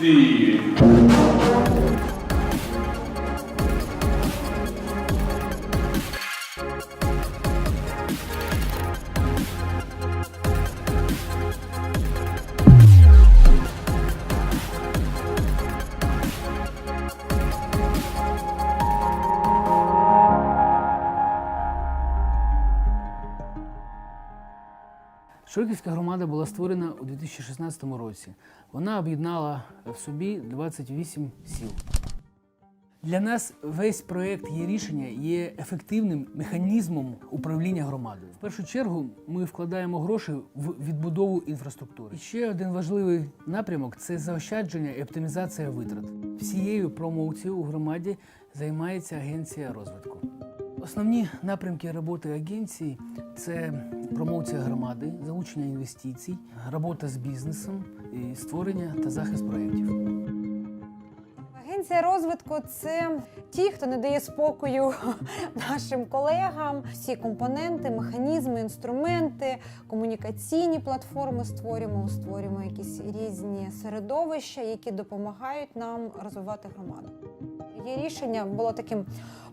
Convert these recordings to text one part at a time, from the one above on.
Києві. Широківська громада була створена у 2016 році. Вона об'єднала в собі 28 сіл. Для нас весь проєкт є рішення є ефективним механізмом управління громадою. В першу чергу ми вкладаємо гроші в відбудову інфраструктури. І ще один важливий напрямок це заощадження і оптимізація витрат. Всією промоцією у громаді займається агенція розвитку. Основні напрямки роботи агенції це промоція громади, залучення інвестицій, робота з бізнесом, і створення та захист проєктів. Агенція розвитку це ті, хто не дає спокою нашим колегам. Всі компоненти, механізми, інструменти, комунікаційні платформи створюємо, створюємо якісь різні середовища, які допомагають нам розвивати громаду. Її рішення було таким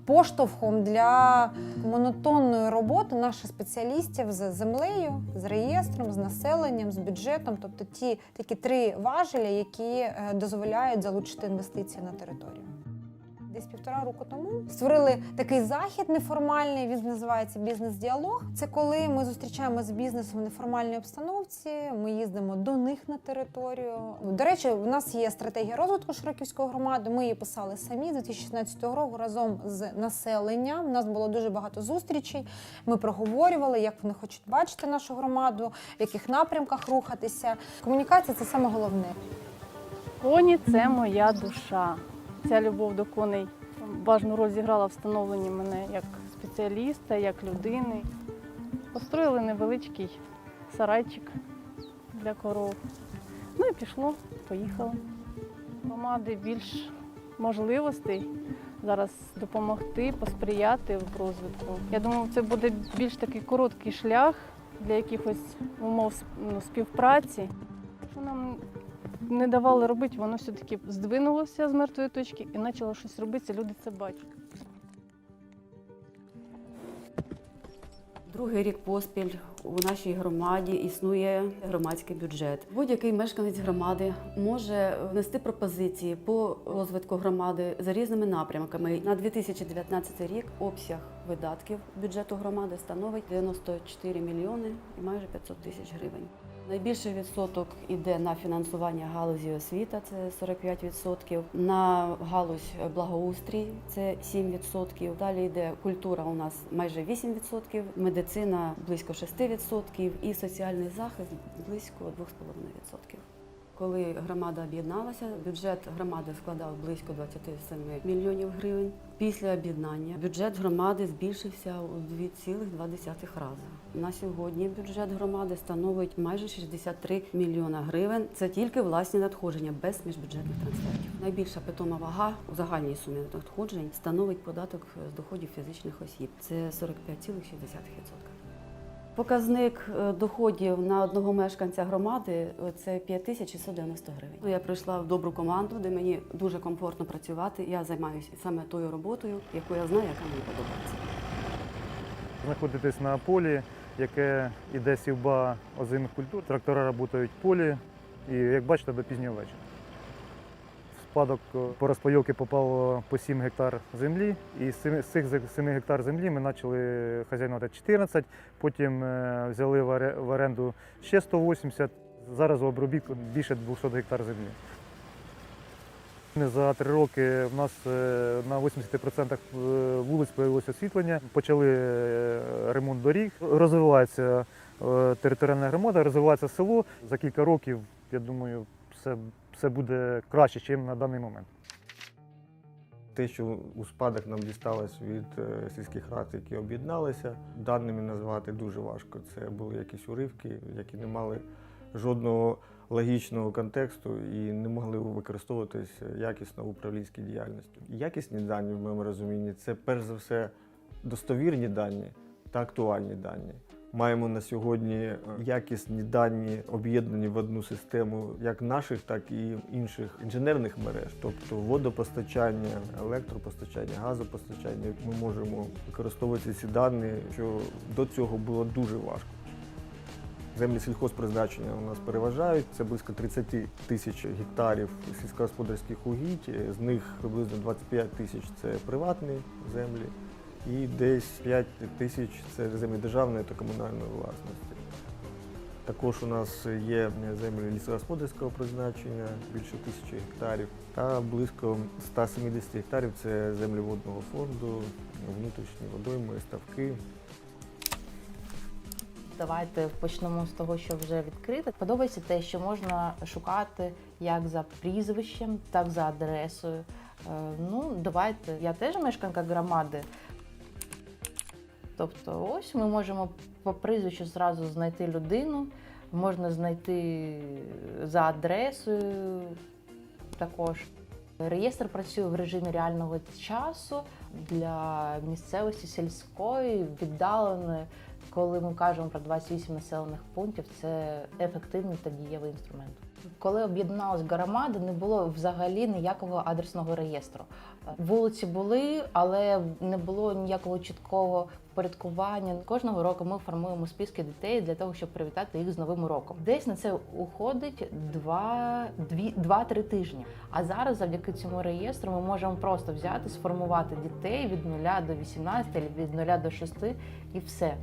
поштовхом для монотонної роботи наших спеціалістів з землею, з реєстром, з населенням, з бюджетом, тобто ті такі три важеля, які е, дозволяють залучити інвестиції на територію. Десь півтора року тому створили такий захід неформальний. Він називається бізнес-діалог. Це коли ми зустрічаємося з бізнесом в неформальній обстановці. Ми їздимо до них на територію. До речі, у нас є стратегія розвитку Широківської громади. Ми її писали самі з 2016 року разом з населенням. У нас було дуже багато зустрічей. Ми проговорювали, як вони хочуть бачити нашу громаду, в яких напрямках рухатися. Комунікація це саме головне. Коні це моя душа. Ця любов до коней важну роль зіграла в становленні мене як спеціаліста, як людини. Построїли невеличкий сарайчик для коров. Ну і пішло, поїхало. Громади більш можливостей зараз допомогти, посприяти в розвитку. Я думаю, це буде більш такий короткий шлях для якихось умов ну, співпраці. Що нам не давали робити, воно все-таки здвинулося з мертвої точки і почало щось робитися, люди це бачать. Другий рік поспіль у нашій громаді існує громадський бюджет. Будь-який мешканець громади може внести пропозиції по розвитку громади за різними напрямками. На 2019 рік обсяг видатків бюджету громади становить 94 мільйони і майже 500 тисяч гривень. Найбільший відсоток іде на фінансування галузі освіта, це 45%, на галузь благоустрій це 7%. Далі йде культура у нас майже 8%, медицина близько 6% і соціальний захист близько 2,5%. Коли громада об'єдналася, бюджет громади складав близько 27 мільйонів гривень. Після об'єднання бюджет громади збільшився у 2,2 рази. На сьогодні бюджет громади становить майже 63 мільйона гривень. Це тільки власні надходження без міжбюджетних трансфертів. Найбільша питома вага у загальній сумі надходжень становить податок з доходів фізичних осіб. Це 45,6%. Показник е, доходів на одного мешканця громади е, це 5690 гривень. Ну, Я прийшла в добру команду, де мені дуже комфортно працювати. Я займаюся саме тою роботою, яку я знаю, яка мені подобається. знаходитесь на полі, яке іде сівба озимих культур. Трактора працюють в полі і, як бачите, до пізнього вечора. Спадок е, по розпайовці попало по 7 гектар землі, і з цих 7 гектар землі ми почали хазяйнувати 14, потім е, взяли в оренду ще 180, зараз в обробітку більше 200 гектар землі. За три роки в нас е, на 80% вулиць з'явилося освітлення, почали е, ремонт доріг, розвивається е, територіальна громада, розвивається село. За кілька років, я думаю, все, все буде краще, ніж на даний момент. Те, що у спадок нам дісталось від е, сільських рад, які об'єдналися, даними назвати дуже важко. Це були якісь уривки, які не мали жодного логічного контексту і не могли використовуватись якісно в управлінській діяльності. Якісні дані, в моєму розумінні, це перш за все достовірні дані та актуальні дані. Маємо на сьогодні е, якісні дані об'єднані в одну систему як наших, так і інших інженерних мереж, тобто водопостачання, електропостачання, газопостачання. Ми можемо використовувати ці дані, що до цього було дуже важко. Землі сільхозпризначення у нас переважають. Це близько 30 тисяч гектарів сільськогосподарських угідь. З них приблизно 25 тисяч це приватні землі, і десь 5 тисяч це землі державної та комунальної власності. Також у нас є землі лісогосподарського призначення більше тисячі гектарів, та близько 170 гектарів це землі водного фонду, внутрішні водойми, ставки. Давайте почнемо з того, що вже відкрите. Подобається те, що можна шукати як за прізвищем, так за адресою. Е, Ну, давайте. Я теж мешканка громади. Тобто, ось ми можемо по прізвищу зразу знайти людину, можна знайти за адресою також. Реєстр працює в режимі реального часу для місцевості сільської, віддаленої. Коли ми кажемо про 28 населених пунктів, це ефективний та дієвий інструмент. Коли об'єдналась громада, не було взагалі ніякого адресного реєстру. Вулиці були, але не було ніякого чіткого впорядкування. Кожного року ми формуємо списки дітей для того, щоб привітати їх з новим роком. Десь на це уходить 2-3 тижні. А зараз, завдяки цьому реєстру, ми можемо просто взяти, сформувати дітей від 0 до 18, або від 0 до 6 і все.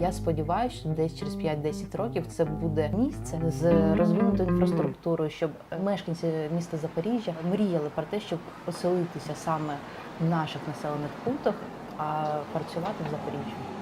Я сподіваюся, що десь через 5-10 років це буде місце з розвинутою інфраструктурою, щоб мешканці міста Запоріжжя мріяли про те, щоб оселитися саме в наших населених пунктах, а працювати в Запоріжжі.